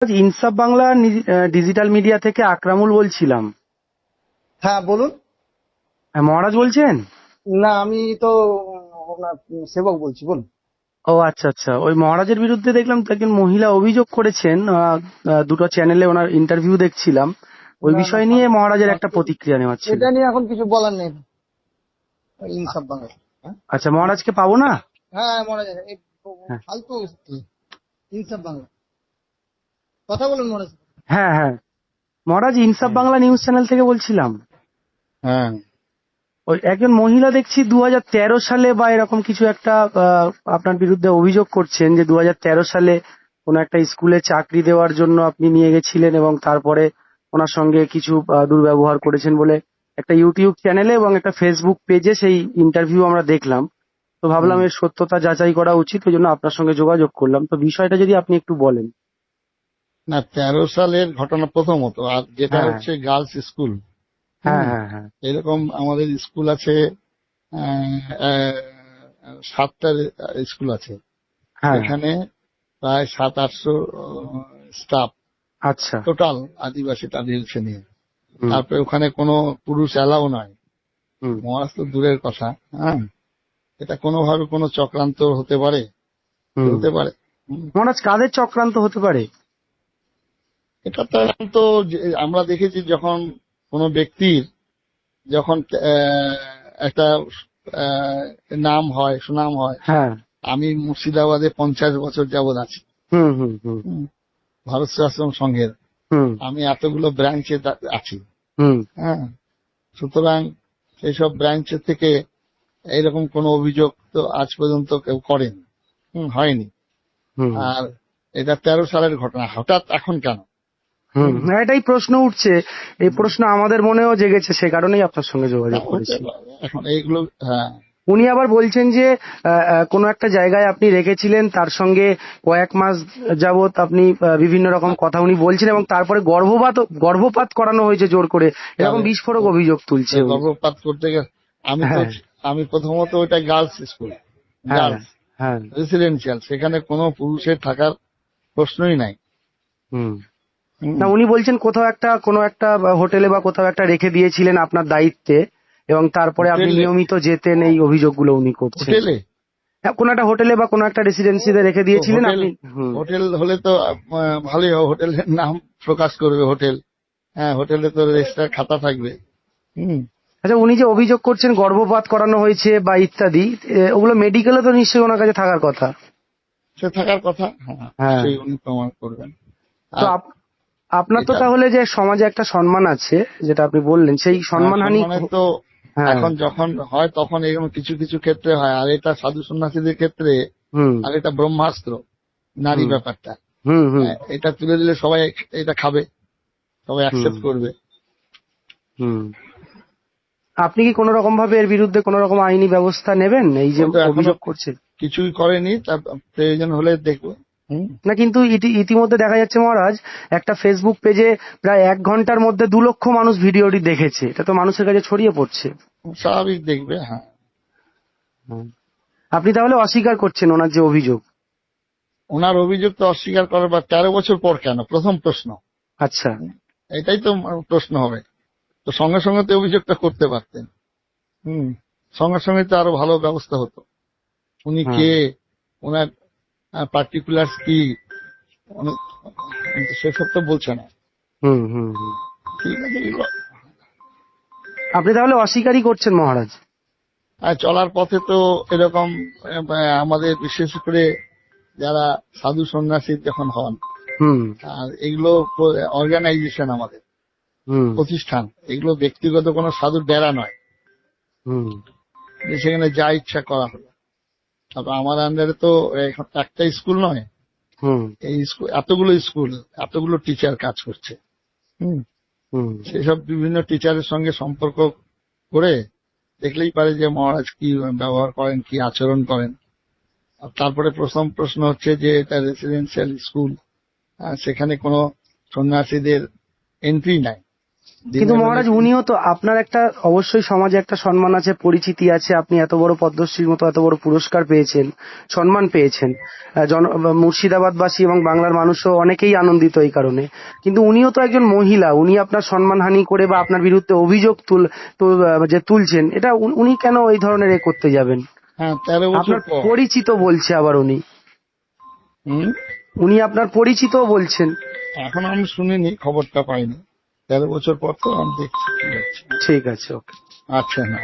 আজ ইনসাফ Bangla digital media থেকে আকরামুল বলছিলাম। হ্যাঁ বলুন। হ্যাঁ, মহারাজ বলছেন? না আমি তো সেবক বলছি বলুন। ও আচ্ছা আচ্ছা। ওই মহারাজের বিরুদ্ধে দেখলাম তো একজন মহিলা অভিযোগ করেছেন দুটো চ্যানেলে ওনার ইন্টারভিউ দেখছিলাম। ওই বিষয় নিয়ে মহারাজের একটা প্রতিক্রিয়া নেওয়া ছিল। এটা নিয়ে এখন কিছু বলার নেই। ইনসাফ বাংলা হ্যাঁ? আচ্ছা মহারাজকে পাবো না? হ্যাঁ এই হ্যাঁ। ফালতু ইনসাফ বাংলা। কথা বলুন মনে হ্যাঁ হ্যাঁ। মহারাজ ইনসাফ বাংলা নিউজ চ্যানেল থেকে বলছিলাম। হ্যাঁ। ওই একজন মহিলা দেখছি দু হাজার তেরো সালে বা এরকম কিছু একটা আপনার বিরুদ্ধে অভিযোগ করছেন যে দু হাজার তেরো সালে কোন একটা স্কুলে চাকরি দেওয়ার জন্য আপনি নিয়ে গেছিলেন এবং তারপরে ওনার সঙ্গে কিছু দুর্ব্যবহার করেছেন বলে একটা ইউটিউব চ্যানেলে এবং একটা ফেসবুক পেজে সেই ইন্টারভিউ আমরা দেখলাম। তো ভাবলাম এর সত্যতা যাচাই করা উচিত ওই জন্য আপনার সঙ্গে যোগাযোগ করলাম। তো বিষয়টা যদি আপনি একটু বলেন। না তেরো সালের ঘটনা প্রথমত আর যেটা হ্যাঁ। হচ্ছে গার্লস স্কুল। হ্যাঁ হ্যাঁ এরকম আমাদের স্কুল আছে আহ, আহ, সাতটা স্কুল আছে। এখানে প্রায় সাত আটশো স্টাফ আচ্ছা। টোটাল আদিবাসী ট্রাডিশন নিয়ে। তারপরে ওখানে কোনো পুরুষ অ্যালাও নয় তো দূরের কথা হ্যাঁ। এটা কোনোভাবে কোনো চক্রান্ত হতে পারে? হতে পারে। মহারাজ কাদের চক্রান্ত হতে পারে? এটা তো এখন তো আমরা দেখেছি যখন কোনো ব্যক্তির যখন একটা নাম হয় সুনাম হয় হ্যাঁ। আমি মুর্শিদাবাদে পঞ্চাশ বছর যাবৎ আছি। হুম হুম হুম। হুম। ভারত আশ্রম সংঘের। আমি এতগুলো ব্রাঞ্চে আছি। হুম। হ্যাঁ। সুতরাং সেইসব ব্রাঞ্চের থেকে এইরকম কোনো অভিযোগ তো আজ পর্যন্ত কেউ করেনি। হুম, হয়নি। আর এটা তেরো সালের ঘটনা। হঠাৎ এখন কেন? হুম। এটাই প্রশ্ন উঠছে। এই প্রশ্ন আমাদের মনেও জেগেছে সে কারণেই আপনার সঙ্গে যোগাযোগ করেছি। এখন এইগুলো হ্যাঁ। উনি আবার বলছেন যে কোনো একটা জায়গায় আপনি রেখেছিলেন তার সঙ্গে কয়েক মাস যাবত আপনি বিভিন্ন রকম কথা উনি বলছেন এবং তারপরে গর্ভপাত গর্ভপাত করানো হয়েছে জোর করে। এরকম বিস্ফোরক অভিযোগ তুলছে গর্ভপাত করতে গেলে আমি হ্যাঁ। আমি প্রথমত ওইটা গার্লস স্কুল হ্যাঁ গার্লস। হ্যাঁ। রেসিডেন্সিয়াল সেখানে কোনো পুরুষের থাকার প্রশ্নই নাই। না উনি বলছেন কোথাও একটা কোনো একটা হোটেলে বা কোথাও একটা রেখে দিয়েছিলেন আপনার দায়িত্বে এবং তারপরে আপনি নিয়মিত যেতেন এই অভিযোগগুলো উনি করছেন। হ্যাঁ, কোনো একটা হোটেলে বা কোনো একটা রেসিডেন্সিতে রেখে দিয়েছিলেন আপনি? হোটেল হলে তো ভালোই হোটেলের নাম প্রকাশ করবে হোটেল। হ্যাঁ হোটেলে তো রেজিস্টার খাতা থাকবে। আচ্ছা উনি যে অভিযোগ করছেন গর্ভপাত করানো হয়েছে বা ইত্যাদি ওগুলো মেডিকেলে তো নিশ্চয়ই ওনার কাছে থাকার কথা? সে থাকার কথা। হ্যাঁ হ্যাঁ। উনি প্রমাণ করবেন। আপনার তো তাহলে যে সমাজে একটা সম্মান আছে যেটা আপনি বললেন সেই সম্মানহানি সম্মানের তো হ্যাঁ। এখন যখন হয় তখন এরকম কিছু কিছু ক্ষেত্রে হয়। আর এটা সাধু সন্ন্যাসীদের ক্ষেত্রে আর এটা ব্রহ্মাস্ত্র নারী ব্যাপারটা। হ্যাঁ, এটা তুলে দিলে সবাই এটা খাবে সবাই অ্যাকসেপ্ট করবে। আপনি কি কোনো রকম ভাবে এর বিরুদ্ধে কোনো রকম আইনি ব্যবস্থা নেবেন? এই যে অভিযোগ করছে কিছুই করেনি তার প্রয়োজন হলে দেখব। না কিন্তু ইতি- ইতিমধ্যে দেখা যাচ্ছে মহারাজ একটা ফেসবুক পেজে প্রায় এক ঘণ্টার মধ্যে দু লক্ষ মানুষ ভিডিওটি দেখেছে। এটা তো মানুষের কাছে ছড়িয়ে পড়ছে। স্বাভাবিক দেখবে হ্যাঁ। আপনি তাহলে অস্বীকার করছেন ওনার যে অভিযোগ? ওনার অভিযোগ তো অস্বীকার করার বা তেরো বছর পর কেন? প্রথম প্রশ্ন। আচ্ছা। এটাই তো প্রশ্ন হবে। তো সঙ্গে সঙ্গে তো অভিযোগটা করতে পারতেন। হুম। সঙ্গে সঙ্গে তো আরও ভালো ব্যবস্থা হতো। উনি। কে? ওনার পার্টিকুলার কি? সেসব তো বলছে না। হুম হুম। ঠিক আছে আপনি তাহলে অস্বীকারই করছেন মহারাজ। আর চলার পথে তো এরকম আমাদের বিশেষ করে যারা সাধু সন্ন্যাসী যখন হন হুম। আর এগুলো অর্গানাইজেশন আমাদের হুম। প্রতিষ্ঠান। এগুলো ব্যক্তিগত কোনো সাধুর ডেরা নয়। হুম। সেখানে যা ইচ্ছা করা হলো। তারপর আমার আন্ডারে তো একটা স্কুল নয়। এই স্কুল এতগুলো স্কুল এতগুলো টিচার কাজ করছে। হুম। সেসব বিভিন্ন টিচারের সঙ্গে সম্পর্ক করে দেখলেই পারে যে মহারাজ কি ব্যবহার করেন কি আচরণ করেন। আর তারপরে প্রথম প্রশ্ন হচ্ছে যে এটা রেসিডেন্সিয়াল স্কুল সেখানে কোনো সন্ন্যাসীদের এন্ট্রি নাই। কিন্তু মহারাজ উনিও তো আপনার একটা অবশ্যই সমাজে একটা সম্মান আছে পরিচিতি আছে আপনি এত বড় পদ্মশ্রীর মতো এত বড় পুরস্কার পেয়েছেন সম্মান পেয়েছেন। মুর্শিদাবাদবাসী এবং বাংলার মানুষও অনেকেই আনন্দিত এই কারণে। কিন্তু উনিও তো একজন মহিলা উনি আপনার সম্মানহানি করে বা আপনার বিরুদ্ধে অভিযোগ তুল যে তুলছেন এটা উনি- কেন এই ধরনের এ করতে যাবেন? হ্যাঁ আপনার পরিচিত বলছে আবার উনি। উনি আপনার পরিচিতও বলছেন। এখন আমি শুনিনি খবরটা পাইনি। তেরো বছর পর তো আমি দেখছি। ঠিক আছে ওকে আচ্ছা না